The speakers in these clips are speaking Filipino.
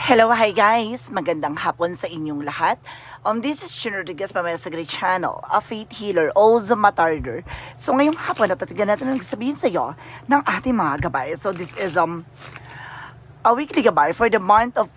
Hello, hi guys! Magandang hapon sa inyong lahat. Um, this is Chin Rodriguez pa sa Great Channel, a faith healer, also matarder. So ngayong hapon, natatigan natin ang sabihin sa iyo ng ating mga gabay. So this is um a weekly gabay for the month of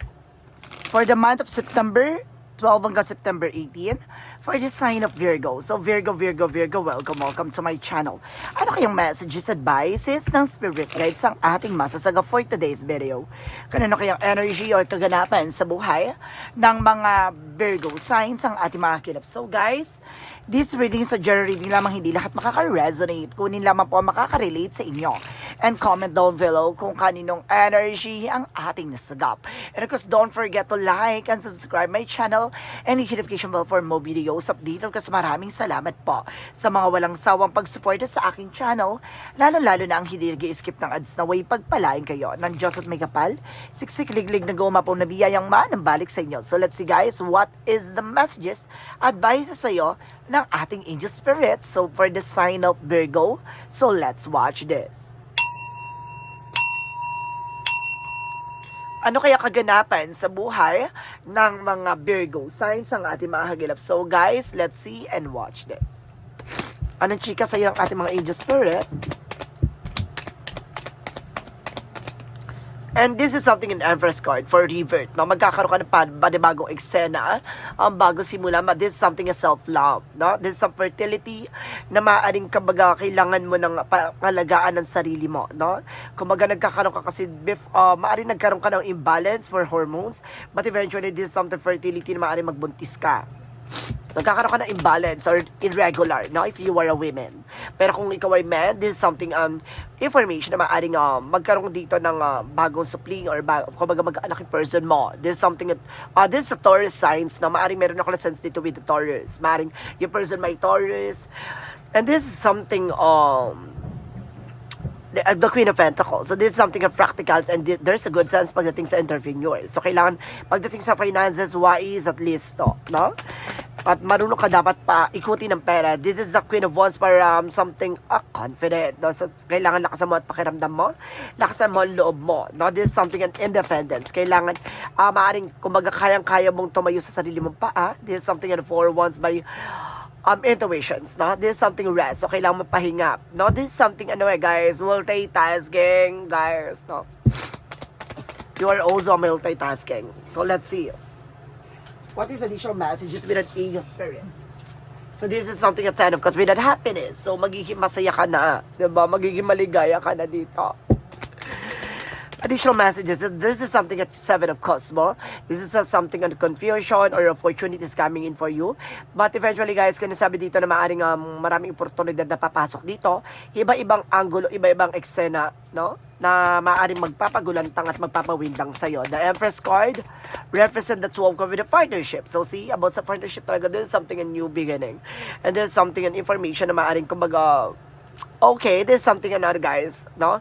for the month of September 12 hanggang September 18 for the sign of Virgo. So Virgo, Virgo, Virgo, welcome, welcome to my channel. Ano kayong messages, advices ng spirit guides ang ating masasaga for today's video? Kanino kayang energy or kaganapan sa buhay ng mga Virgo signs ang ating mga kilap. So guys, this reading sa journal reading lamang hindi lahat makaka-resonate. Kunin lamang po ang makaka-relate sa inyo. And comment down below kung kaninong energy ang ating nasagap. And of course, don't forget to like and subscribe my channel and hit notification bell for more videos update. Kasi maraming salamat po sa mga walang sawang pagsuporta sa aking channel. Lalo-lalo na ang hindi nag-skip ng ads na way pagpalain kayo ng Diyos at may kapal. Siksik liglig na guma po na biyayang manang balik sa inyo. So let's see guys, what is the messages, advices sa iyo ng ating angel spirit. So for the sign of Virgo, so let's watch this. Ano kaya kaganapan sa buhay ng mga Virgo signs ang ating mga hagilap? So guys, let's see and watch this. Anong chika sa ng ating mga angel spirit? And this is something in Empress card for revert. No? Magkakaroon ka ng pa- panibagong eksena, ang bago simula. Ma- This is something as self-love. No? This is some fertility na maaaring kabaga kailangan mo ng pa- palagaan ng sarili mo. No? Kumaga nagkakaroon ka kasi, bef- uh, maaaring nagkaroon ka ng imbalance for hormones, but eventually this is something fertility na maaaring magbuntis ka nagkakaroon ka ng imbalance or irregular, no? If you are a woman. Pero kung ikaw ay man, this is something, um, information na maaaring um, magkaroon dito ng uh, bagong supling or ba- kumbaga mag-anak person mo. This is something that, uh, this is a Taurus signs na maaaring meron ako na sense dito with the Taurus. Maaaring yung person may Taurus. And this is something, um, the, uh, the Queen of Pentacles. So this is something of practical and th- there's a good sense pagdating sa entrepreneur. So kailangan pagdating sa finances, wise at least to, no? At marunong ka dapat pa ikuti ng pera. This is the Queen of Wands para um, something uh, confident. No? So, kailangan lakasan mo at pakiramdam mo. Lakasan mo ang loob mo. No? This is something an independence. Kailangan, uh, maaring, kumbaga kayang-kaya mong tumayo sa sarili mong paa. This is something an four wands by um, intuitions, no? This is something rest. So, kailangan mapahinga. No? This is something, ano eh, guys, multitasking, guys, no? You are also multitasking. So, let's see. What is additional messages with an angel spirit? So, this is something ten of cups with that happiness. So, magiging masaya ka na. Diba? Magiging maligaya ka na dito additional messages. This is something at Seven of Cups mo. This is something on confusion or opportunities coming in for you. But eventually guys, kung sabi dito na maaring um, maraming oportunidad na papasok dito, iba-ibang angulo, iba-ibang eksena, no? na maaaring magpapagulantang at magpapawindang sa'yo. The Empress card represent the 12 card with a partnership. So see, about sa partnership talaga, this is something a new beginning. And this is something, an information na maaaring kumbaga, okay, this is something another guys, no?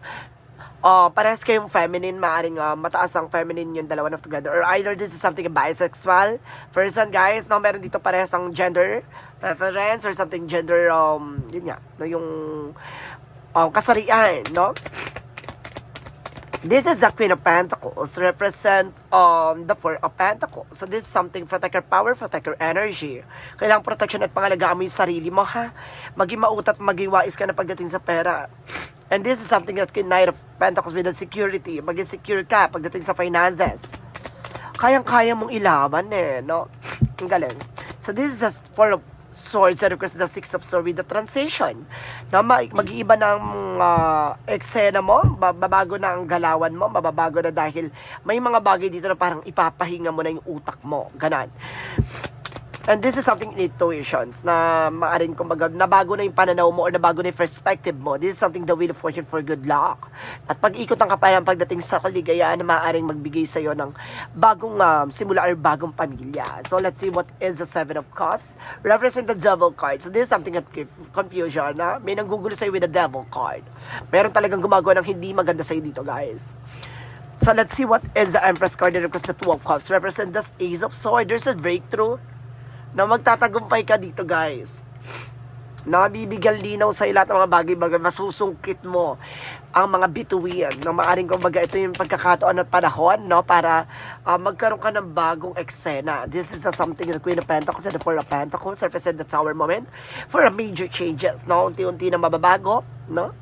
Uh, parehas kayong feminine, maaring uh, mataas ang feminine yung dalawa na together. Or either this is something bisexual person, guys, no, meron dito parehas ang gender preference or something gender, um, yun nga, no, yung um, kasarian, no? This is the Queen of Pentacles, represent um, the Four of Pentacles. So this is something, protect your power, protect your energy. Kailangang protection at pangalagaan mo yung sarili mo, ha? Maging mautat, maging wais ka na pagdating sa pera. And this is something that can Knight of Pentacles with the security. Maging secure ka pagdating sa finances. Kayang-kaya mong ilaban eh, no? Ang galing. So this is a four of swords and of course the six of swords with the transition. Ma- mag-iiba ng uh, eksena mo, babago na ang galawan mo, mababago na dahil may mga bagay dito na parang ipapahinga mo na yung utak mo. Ganan. And this is something in intuitions na maaring kumbaga nabago na yung pananaw mo or nabago na yung perspective mo. This is something the wheel of fortune for good luck. At pag-ikot ng kapayan pagdating sa kaligayaan na maaaring magbigay sa iyo ng bagong um, simula or bagong pamilya. So let's see what is the Seven of Cups. Represent the Devil card. So this is something of confusion na may nanggugulo sa iyo with the Devil card. Meron talagang gumagawa ng hindi maganda sa iyo dito guys. So let's see what is the Empress card of course the Two of Cups. Represent the Ace of Swords. There's a breakthrough na magtatagumpay ka dito guys. na bibigyan linaw sa lahat ng mga bagay-bagay, masusungkit mo ang mga bituin. No, maaring kumbaga ito yung pagkakataon at panahon no, para ah, magkaroon ka ng bagong eksena. This is a something the Queen of Pentacles and the Four of Pentacles represent the Tower moment for a major changes. No, unti-unti na mababago. No,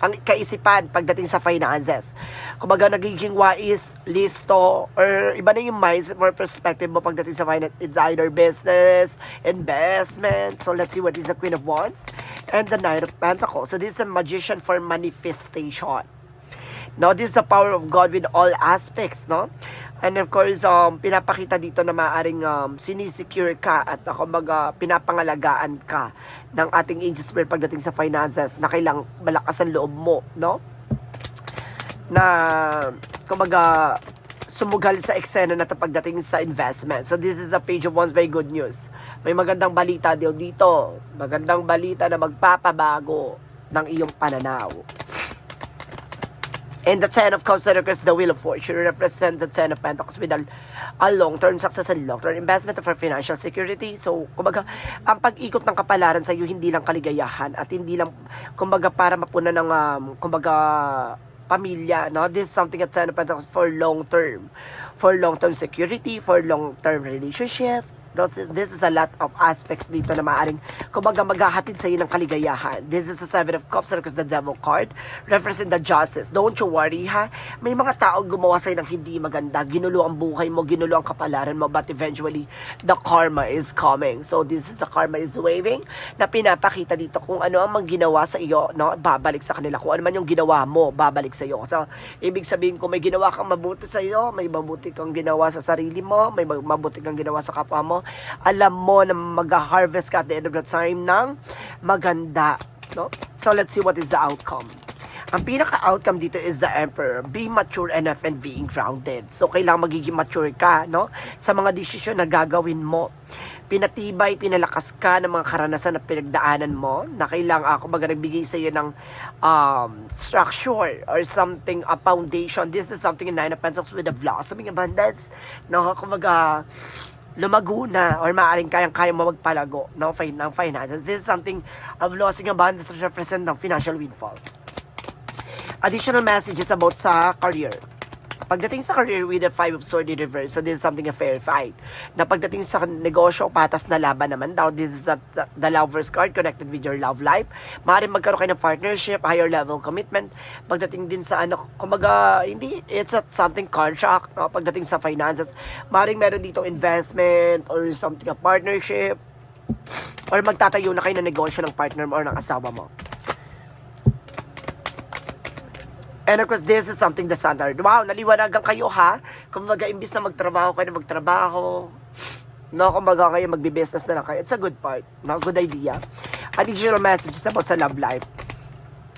ang kaisipan pagdating sa finances. Kumbaga nagiging wise, listo, or iba na yung mindset or perspective mo pagdating sa finance. It's either business, investment. So let's see what is the Queen of Wands and the Knight of Pentacles. So this is a magician for manifestation. Now, this is the power of God with all aspects, no? And of course, um, pinapakita dito na maaring um, sinisecure ka at uh, kumbaga pinapangalagaan ka ng ating angel spirit pagdating sa finances na kailang malakas ang loob mo, no? Na, kumbaga, sumugal sa eksena na to pagdating sa investment. So this is a page of ones by good news. May magandang balita daw dito. Magandang balita na magpapabago ng iyong pananaw. And the Ten of Cups represents the Wheel of Fortune represents the Ten of Pentacles with a, a long-term success and long-term investment for financial security. So, kumbaga, ang pag-ikot ng kapalaran sa iyo hindi lang kaligayahan at hindi lang, kumbaga, para mapuna ng, um, kumbaga, pamilya, no? This is something at Ten of Pentacles for long-term. For long-term security, for long-term relationship, This is, this is a lot of aspects dito na maaaring kumbaga maghahatid sa iyo ng kaligayahan. This is the Seven of Cups because the Devil card represent the justice. Don't you worry ha. May mga tao gumawa sa ng hindi maganda. Ginulo ang buhay mo, ginulo ang kapalaran mo, but eventually the karma is coming. So this is the karma is waving na pinapakita dito kung ano ang mga ginawa sa iyo, no? Babalik sa kanila. Kung ano man yung ginawa mo, babalik sa iyo. So, ibig sabihin kung may ginawa kang mabuti sa iyo, may mabuti kang ginawa sa sarili mo, may mabuti kang ginawa sa kapwa mo, alam mo na mag-harvest ka at the end of the time ng maganda. No? So let's see what is the outcome. Ang pinaka-outcome dito is the Emperor. Be mature enough and being grounded. So, kailangan magiging mature ka, no? Sa mga desisyon na gagawin mo. Pinatibay, pinalakas ka ng mga karanasan na pinagdaanan mo na kailangan ako baga nagbigay sa iyo ng um, structure or something, a foundation. This is something in Nine of Pentacles with a blossoming abundance. No, kumbaga, lumago na or maaaring kayang-kaya mo magpalago ng, fin- ng finances. This is something of losing abundance represent ng financial windfall. Additional messages about sa career. Pagdating sa career with the five of sword in reverse, so this is something a fair fight. Na pagdating sa negosyo, patas na laban naman daw. This is a, the lover's card connected with your love life. Maaaring magkaroon kayo ng partnership, higher level commitment. Pagdating din sa ano, kumbaga, hindi, it's a, something contract. No? Pagdating sa finances, maaaring meron dito investment or something, a partnership. Or magtatayo na kayo ng negosyo ng partner mo or ng asawa mo. And of course, this is something the standard. Wow, naliwanagan kayo ha. Kumbaga, imbis na magtrabaho kayo na magtrabaho. No, kumbaga kayo magbi-business na lang kayo. It's a good part. No, good idea. Additional messages about sa love life.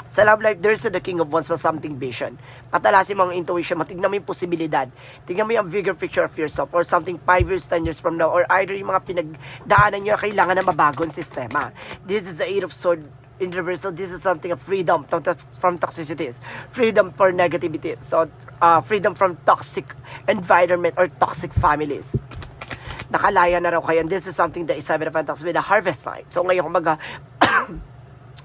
Sa love life, there's the king of wands for something vision. Patalasin mo ang intuition mo. Tingnan mo yung posibilidad. Tingnan mo yung bigger picture of yourself or something 5 years, 10 years from now or either yung mga pinagdaanan nyo kailangan na mabagong sistema. This is the eight of sword in reverse. So this is something of freedom from, toxicities. Freedom for negativity. So uh, freedom from toxic environment or toxic families nakalaya na raw kayo. And this is something that is Seven of Pentacles with a harvest night. So ngayon, kumbaga,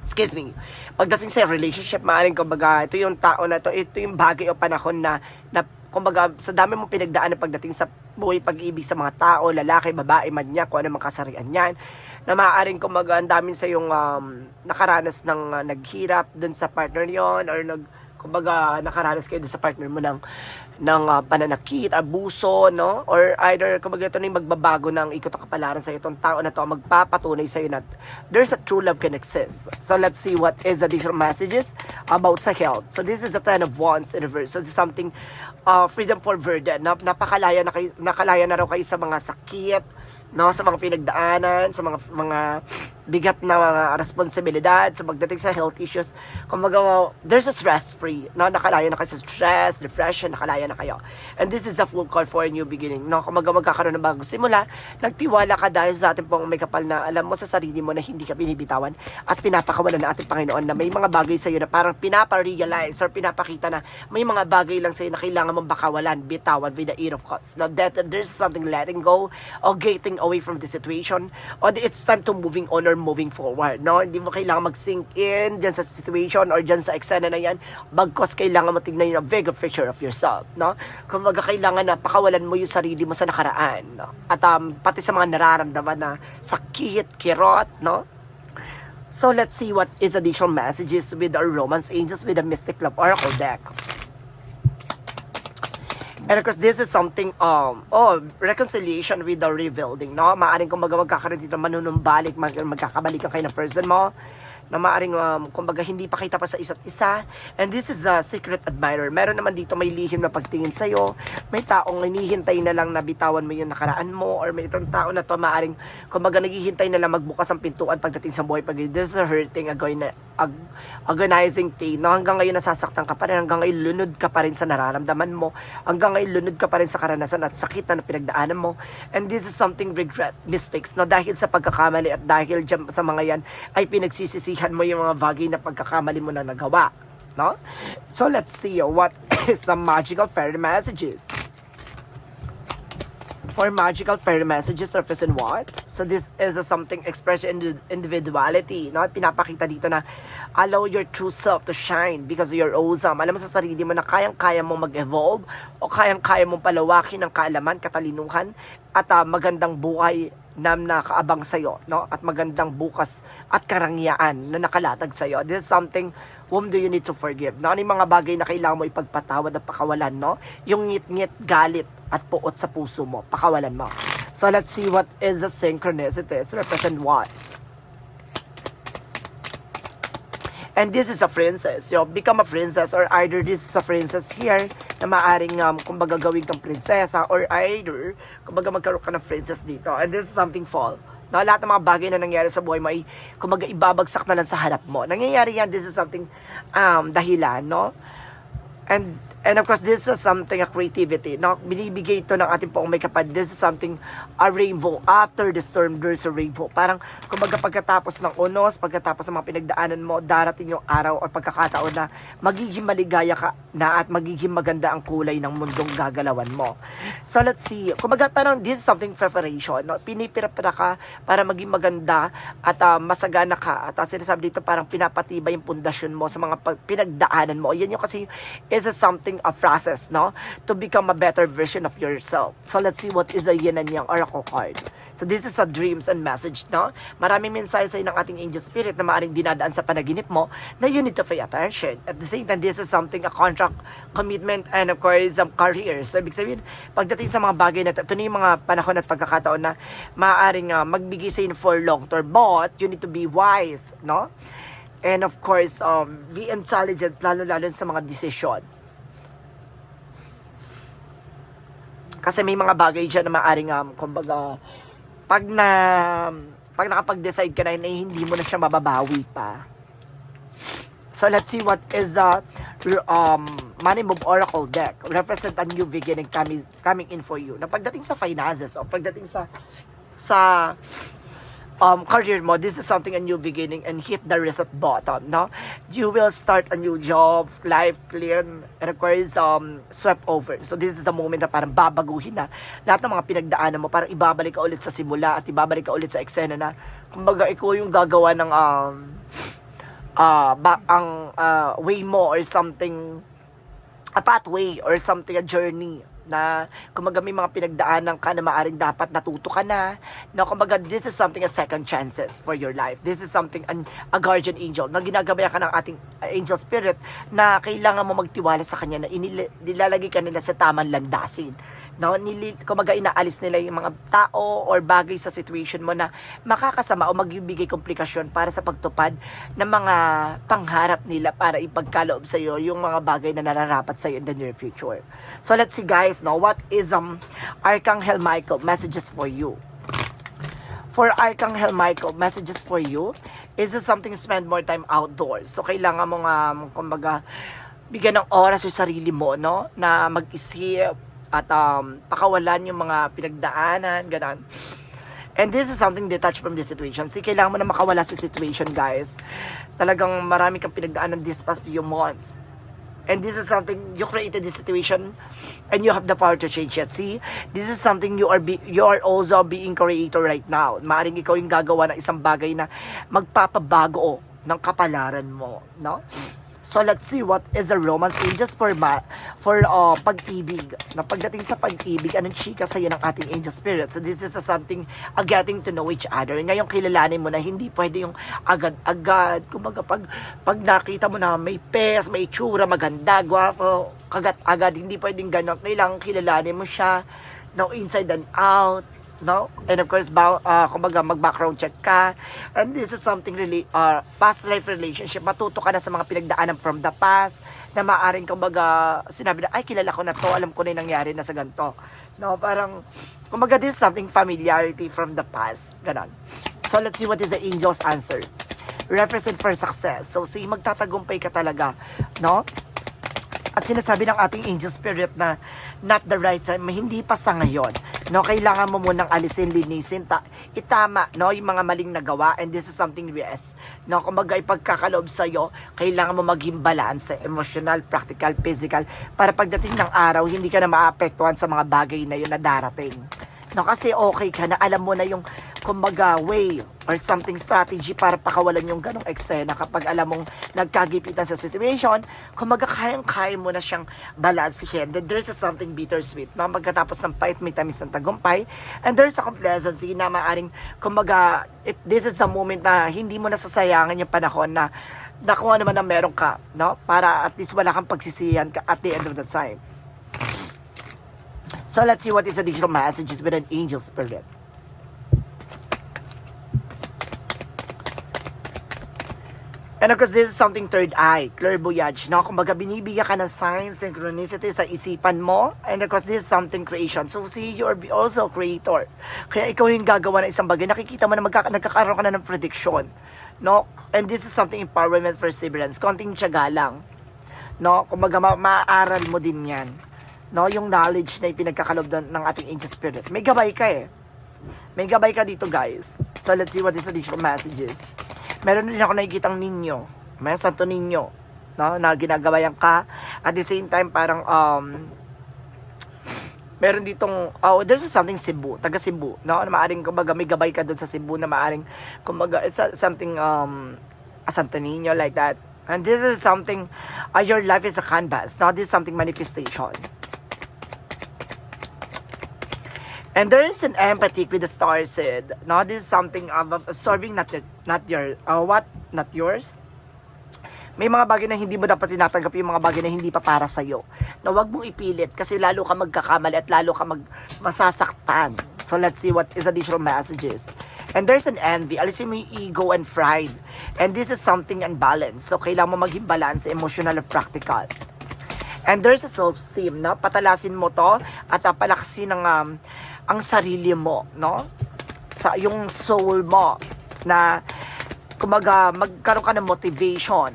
excuse me, pagdating sa relationship, maaaring kumbaga, ito yung tao na to, ito yung bagay o panahon na, na kumbaga, sa dami mong pinagdaan pagdating sa buhay pag-ibig sa mga tao, lalaki, babae, man niya, kung ano mang kasarian niyan, na maaaring kumbaga, ang damin sa yung um, nakaranas ng uh, naghirap dun sa partner yon or nag, kumbaga, nakaranas kayo dun sa partner mo ng ng uh, pananakit, abuso, no? Or either, kumbaga ito na yung magbabago ng ikot kapalaran sa itong tao na to magpapatunay sa iyo na there's a true love can exist. So let's see what is additional messages about sa health. So this is the Ten of Wands in reverse. So this is something uh, freedom for burden. Na, napakalaya na kayo, nakalaya na raw kayo sa mga sakit, no, sa mga pinagdaanan, sa mga mga bigat na mga responsibilidad, sa pagdating sa health issues. Kumbaga, there's a stress free, no, nakalaya na kayo sa stress, depression, nakalaya na kayo. And this is the full call for a new beginning, no, kumbaga magkakaroon ng bagong simula, nagtiwala ka dahil sa ating pong may kapal na alam mo sa sarili mo na hindi ka binibitawan at pinapakawalan ng ating Panginoon na may mga bagay sa iyo na parang pinapa-realize or pinapakita na may mga bagay lang sa iyo na kailangan mong bakawalan, bitawan with the eight of cups. Now, that there's something letting go or getting away from the situation or it's time to moving on or moving forward, no? Hindi mo kailangan mag-sink in dyan sa situation or dyan sa eksena na yan. Bagkos kailangan mo tignan yung bigger picture of yourself, no? Kung kailangan na pakawalan mo yung sarili mo sa nakaraan, no? At um, pati sa mga nararamdaman na sakit, kirot, no? So let's see what is additional messages with our Romance Angels with the Mystic Love Oracle deck. And of course, this is something, um, oh, reconciliation with the rebuilding, no? Maaring kung magkakaroon dito manunumbalik, mag magkakabalikan kayo ng person mo, na maaring, um, kumbaga, hindi pa kita pa sa isa't isa. And this is a secret admirer. Meron naman dito may lihim na pagtingin sa'yo. May taong hinihintay na lang na bitawan mo yung nakaraan mo. Or may itong tao na to maaring, kumbaga, naghihintay na lang magbukas ang pintuan pagdating sa buhay. Pag this is a hurting, na, agonizing pain. No? Hanggang ngayon nasasaktan ka pa rin. Hanggang ngayon lunod ka pa rin sa nararamdaman mo. Hanggang ngayon lunod ka pa rin sa karanasan at sakit na pinagdaanan mo. And this is something regret, mistakes. No? Dahil sa pagkakamali at dahil sa mga yan ay pinagsisisihan mo yung mga bagay na pagkakamali mo na nagawa. No? So let's see what is some magical fairy messages. For magical fairy messages surface in what? So this is a something express your indi- individuality. No? Pinapakita dito na allow your true self to shine because you're awesome. Alam mo sa sarili mo na kayang-kaya mong mag-evolve o kayang-kaya mong palawakin ng kaalaman, katalinuhan at ah, magandang buhay na nakaabang sa'yo, no? At magandang bukas at karangyaan na nakalatag sa'yo. This is something whom do you need to forgive? No? Ano yung mga bagay na kailangan mo ipagpatawad at pakawalan, no? Yung ngit-ngit, galit at puot sa puso mo, pakawalan mo. So let's see what is the synchronicities. Represent what? And this is a princess. You become a princess or either this is a princess here na maaring um, kumbaga gawin kang prinsesa or either kumbaga magkaroon ka ng princess dito. And this is something fall. Na lahat ng mga bagay na nangyari sa buhay mo ay kumbaga ibabagsak na lang sa harap mo. Nangyayari yan, this is something um, dahilan, no? And and of course, this is something a creativity. No, binibigay ito ng ating poong may kapal. This is something a rainbow. After the storm, there's a rainbow. Parang kumbaga pagkatapos ng unos, pagkatapos ng mga pinagdaanan mo, darating yung araw o pagkakataon na magiging maligaya ka na at magiging maganda ang kulay ng mundong gagalawan mo. So let's see. Kumbaga parang this is something preparation. No? Pinipira-pira ka para maging maganda at ah, masagana ka. At uh, sinasabi dito parang pinapatibay yung pundasyon mo sa mga pinagdaanan mo. Yan yung kasi is a something a process, no? To become a better version of yourself. So let's see what is a yin and yang oracle card. So this is a dreams and message, no? Maraming mensahe sa'yo ng ating angel spirit na maaaring dinadaan sa panaginip mo na you need to pay attention. At the same time, this is something, a contract, commitment, and of course, um, career. So ibig sabihin, pagdating sa mga bagay na ito, ito na yung mga panahon at pagkakataon na maaaring uh, magbigay sa'yo for long term. But, you need to be wise, no? And of course, um, be intelligent, lalo-lalo sa mga desisyon. Kasi may mga bagay dyan na maaring, um, kumbaga, pag na, pag nakapag-decide ka na eh, hindi mo na siya mababawi pa. So let's see what is the um, Money Move Oracle deck. Represent a new beginning coming, coming in for you. Na pagdating sa finances o pagdating sa sa um, career mo, this is something a new beginning and hit the reset button, no? You will start a new job, life clear, course, um, swept over. So this is the moment na parang babaguhin na lahat ng mga pinagdaanan mo, parang ibabalik ka ulit sa simula at ibabalik ka ulit sa eksena na, kumbaga, ikaw yung gagawa ng, um, uh, ba, ang uh, way mo or something, a pathway or something, a journey na kumbaga may mga pinagdaanan ka na maaring dapat natuto ka na na kumbaga this is something a second chances for your life. This is something an, a guardian angel na ginagabayan ka ng ating uh, angel spirit na kailangan mo magtiwala sa kanya na inil- nilalagay ka nila sa tamang landasin no nili, kumbaga inaalis nila yung mga tao or bagay sa situation mo na makakasama o magbibigay komplikasyon para sa pagtupad ng mga pangharap nila para ipagkaloob sa iyo yung mga bagay na nararapat sa iyo in the near future. So let's see guys, no, what is um Archangel Michael messages for you? For Archangel Michael, messages for you is something spend more time outdoors. So kailangan mo nga kumbaga bigyan ng oras yung sarili mo, no, na mag-isip at um, pakawalan yung mga pinagdaanan, ganun. And this is something detached from the situation. Si kailangan mo na makawala sa situation, guys. Talagang marami kang pinagdaanan this past few months. And this is something you created this situation and you have the power to change it. See, this is something you are be, you are also being creator right now. Maaring ikaw yung gagawa ng isang bagay na magpapabago ng kapalaran mo, no? So let's see what is the romance angels for ma for uh, pag-ibig. Na pagdating sa pag-ibig, anong chika sa'yo ng ating angel spirit? So this is a something uh, getting to know each other. Ngayon kilalanin mo na hindi pwede yung agad-agad. Kumaga pag, pag nakita mo na may pes, may itsura, maganda, gwapo, kagat-agad, hindi pwedeng gano'n. Kailangan kilalanin mo siya, no, inside and out no? And of course, ba, uh, kumbaga, mag-background check ka. And this is something really, uh, past life relationship. Matuto ka na sa mga pinagdaanan from the past, na maaring, kumbaga, sinabi na, ay, kilala ko na to, alam ko na yung nangyari na sa ganito. No, parang, kumbaga, this is something familiarity from the past. Ganon. So, let's see what is the angel's answer. Represent for success. So, see, magtatagumpay ka talaga, no? At sinasabi ng ating angel spirit na not the right time, hindi pa sa ngayon. No, kailangan mo munang alisin, linisin, ta, itama, no, yung mga maling nagawa and this is something yes. No, kumbaga ipagkakaloob sa iyo, kailangan mo maging balance, emotional, practical, physical para pagdating ng araw hindi ka na maapektuhan sa mga bagay na yun na darating. No, kasi okay ka na, alam mo na yung kumbaga way or something strategy para pakawalan yung ganong eksena kapag alam mong nagkagipitan sa situation, kumbaga kayang-kaya mo na siyang balansihin. Then there's a something bittersweet, no? Magkatapos ng fight, may tamis ng tagumpay. And there's a complacency na maaring, kumbaga, it, this is the moment na hindi mo nasasayangan yung panahon na nakuha naman na meron ka, no? Para at least wala kang pagsisiyan ka at the end of the time. So let's see what is additional messages with an angel spirit. And of course, this is something third eye, clairvoyage, no? Kumbaga, binibigyan ka ng signs, synchronicity sa isipan mo. And of course, this is something creation. So, see, you're also a creator. Kaya ikaw yung gagawa ng isang bagay. Nakikita mo na magkaka- nagkakaroon ka na ng prediction. No? And this is something empowerment, perseverance. Konting tiyaga lang. No? Kumbaga, ma- maaaral mo din yan. No? Yung knowledge na ipinagkakalob ng ating angel spirit. May gabay ka eh. May gabay ka dito, guys. So, let's see what is additional messages meron din ako nakikitang ninyo. May santo ninyo. No? Na ginagabayan ka. At the same time, parang, um, meron ditong, oh, there's something Cebu, taga Cebu, no? Na maaring, kumbaga, may gabay ka doon sa Cebu na maaring, kumbaga, it's a- something, um, a Santo Niño, like that. And this is something, uh, your life is a canvas, no? This is something manifestation. And there is an empathy with the star said, no, this is something of absorbing not not your, uh, what, not yours. May mga bagay na hindi mo dapat tinatanggap yung mga bagay na hindi pa para sa'yo. Na wag mong ipilit kasi lalo ka magkakamali at lalo ka mag, masasaktan. So let's see what is additional messages. And there's an envy. Alisin mo yung ego and pride. And this is something unbalanced. So kailangan mo maging balance, emotional and practical. And there's a self-esteem, no? Patalasin mo to at uh, palakasin ng um, ang sarili mo, no? Sa yung soul mo na kumaga magkaroon ka ng motivation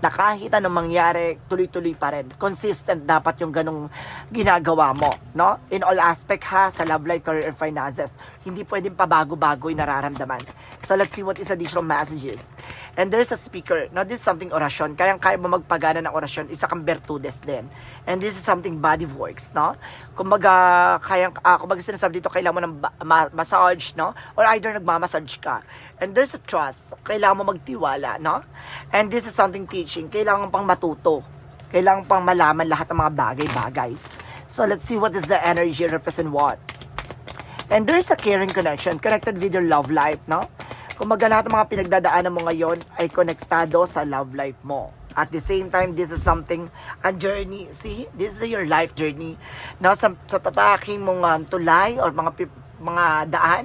na kahit anong mangyari, tuloy-tuloy pa rin. Consistent dapat yung ganong ginagawa mo, no? In all aspect ha, sa love life, career, finances. Hindi pwedeng pabago-bago yung nararamdaman. So let's see what is additional messages. And there's a speaker. Now this is something orasyon. Kayang-kaya mo magpagana ng orasyon. Isa kang bertudes din. And this is something body works, no? Kumbaga, kayang, uh, kumbaga sinasabi dito, kailangan mo ng ma- massage, no? Or either nagmamassage ka. And there's a trust. Kailangan mo magtiwala, no? And this is something teaching. Kailangan pang matuto. Kailangan pang malaman lahat ng mga bagay-bagay. So let's see what is the energy represent what. And there's a caring connection connected with your love life, no? Kumaga lahat ng mga pinagdadaanan mo ngayon ay konektado sa love life mo. At the same time, this is something, a journey. See, this is your life journey. No, sa, sa tataking mong um, tulay or mga mga daan,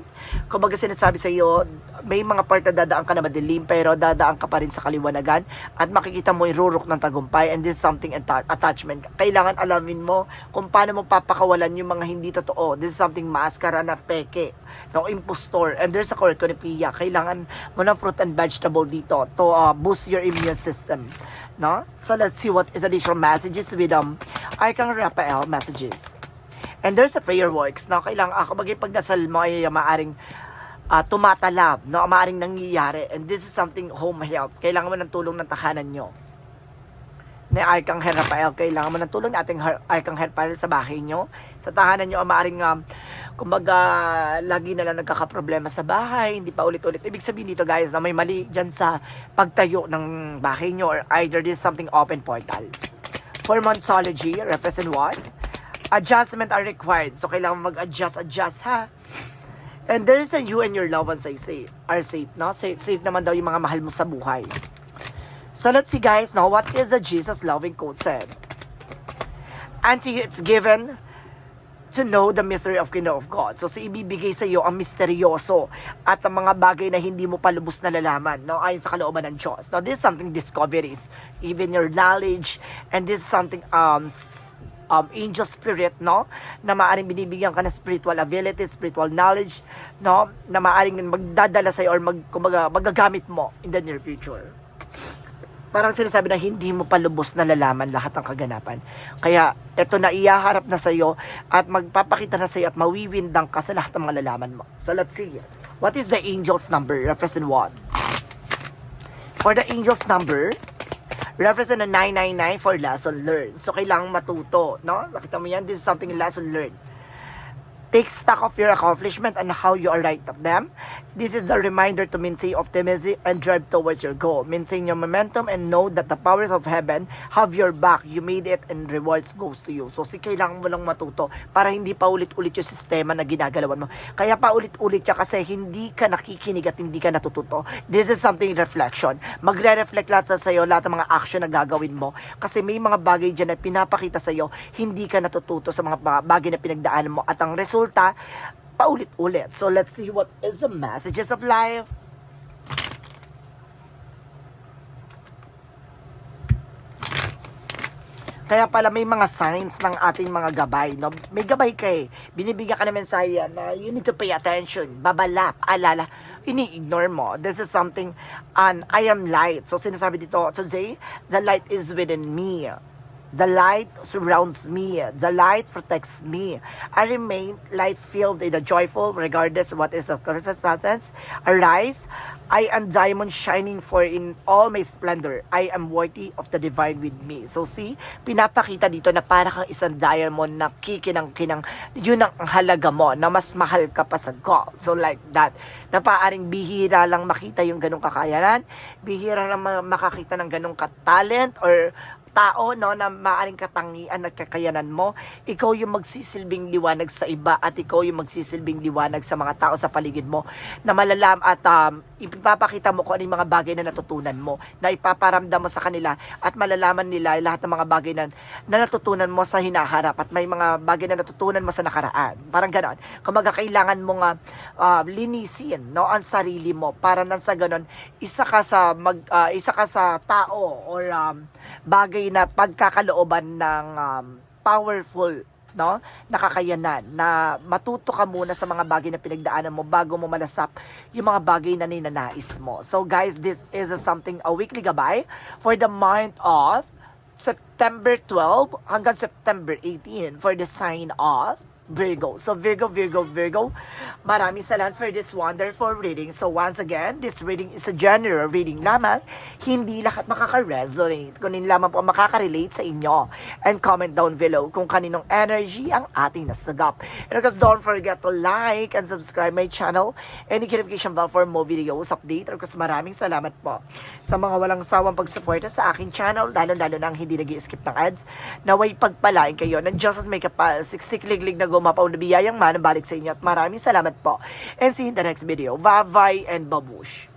kumbaga sinasabi sa iyo, may mga part na dadaan ka na madilim pero dadaan ka pa rin sa kaliwanagan at makikita mo yung rurok ng tagumpay and this is something atta- attachment. Kailangan alamin mo kung paano mo papakawalan yung mga hindi totoo. This is something maskara na peke, no impostor. And there's a cornucopia. Kailangan mo ng fruit and vegetable dito to uh, boost your immune system. No? So let's see what is additional messages with um Archangel Raphael messages. And there's a prayer works na kailangan ako maging pagdasal mo ay maaring ah, tumatalab, no? maaring nangyayari. And this is something home help. Kailangan mo ng tulong ng tahanan nyo. ni Arkanghel Rafael. Kailangan mo ng tulong ni ating Arkanghel Rafael sa bahay nyo. Sa tahanan nyo, ang maaaring um, kumbaga, lagi na lang nagkakaproblema sa bahay, hindi pa ulit-ulit. Ibig sabihin dito guys, na may mali dyan sa pagtayo ng bahay nyo or either this is something open portal. For Monthology, represent what? Adjustment are required. So, kailangan mag-adjust, adjust ha. And there is a you and your loved ones ay safe, are safe, no? Safe, safe naman daw yung mga mahal mo sa buhay. So let's see guys, now what is the Jesus loving quote said? And to you it's given to know the mystery of kingdom of God. So, si ibibigay sa iyo ang misteryoso at ang mga bagay na hindi mo pa lubos na lalaman, no? Ayon sa kalooban ng Diyos. Now, this is something discoveries, even your knowledge, and this is something um, um, angel spirit, no? Na maaring binibigyan ka ng spiritual ability, spiritual knowledge, no? Na maaring magdadala sa iyo or mag, kumbaga, magagamit mo in the near future parang sinasabi na hindi mo pa lubos na lalaman lahat ng kaganapan. Kaya ito na iyaharap na sa iyo at magpapakita na sa iyo at mawiwindang ka sa lahat ng mga lalaman mo. So let's see. What is the angel's number? Represent 1. For the angel's number, represent na 999 for lesson learned. So kailangang matuto, no? Nakita mo yan, this is something lesson learned. Take stock of your accomplishment and how you are right of them. This is the reminder to maintain optimism and drive towards your goal. Maintain your momentum and know that the powers of heaven have your back. You made it and rewards goes to you. So, si kailangan mo lang matuto para hindi pa ulit-ulit yung sistema na ginagalawan mo. Kaya pa ulit-ulit siya kasi hindi ka nakikinig at hindi ka natututo. This is something reflection. Magre-reflect lahat sa sayo, lahat ng mga action na gagawin mo. Kasi may mga bagay dyan na pinapakita sa iyo, hindi ka natututo sa mga ba- bagay na pinagdaanan mo. At ang resulta, paulit-ulit. So let's see what is the messages of life. Kaya pala may mga signs ng ating mga gabay. No? May gabay ka eh. Binibigyan ka ng mensahe na you need to pay attention. Babala, alala. Ini-ignore mo. This is something, and I am light. So sinasabi dito, today, the light is within me. The light surrounds me. The light protects me. I remain light-filled in the joyful, regardless of what is of circumstances. Arise. I am diamond shining for in all my splendor. I am worthy of the divine with me. So see, pinapakita dito na para kang isang diamond na kikinang-kinang, yun ang halaga mo, na mas mahal ka pa sa gold. So like that, na paaring bihira lang makita yung ganong kakayanan, bihira lang ma- makakita ng ganong ka-talent or tao no na maaring katangian at kakayanan mo ikaw yung magsisilbing liwanag sa iba at ikaw yung magsisilbing liwanag sa mga tao sa paligid mo na malalam at um, ipapakita mo kung ano yung mga bagay na natutunan mo na ipaparamdam mo sa kanila at malalaman nila lahat ng mga bagay na, na natutunan mo sa hinaharap at may mga bagay na natutunan mo sa nakaraan. Parang ganon. Kumaga kailangan mo nga uh, linisin no ang sarili mo para nang sa ganon isa ka sa mag uh, isa ka sa tao or um, bagay na pagkakalooban ng um, powerful no nakakayanan na matuto ka muna sa mga bagay na pinagdaanan mo bago mo malasap yung mga bagay na ninanais mo. So guys this is a something a weekly gabay for the month of September 12 hanggang September 18 for the sign of Virgo. So Virgo, Virgo, Virgo, maraming salamat for this wonderful reading. So once again, this reading is a general reading lamang. Hindi lahat makaka-resonate. Kunin lamang po ang makaka-relate sa inyo. And comment down below kung kaninong energy ang ating nasagap. And of don't forget to like and subscribe my channel and notification bell for more videos update. Of course, maraming salamat po sa mga walang sawang pagsuporta sa aking channel, lalo-lalo nang hindi nag skip ng ads. Naway pagpalain kayo ng Diyos at may kapal, siksik-liglig na gumapaw na biyayang man balik sa inyo at maraming salamat po. And see you in the next video. Bye-bye and babush.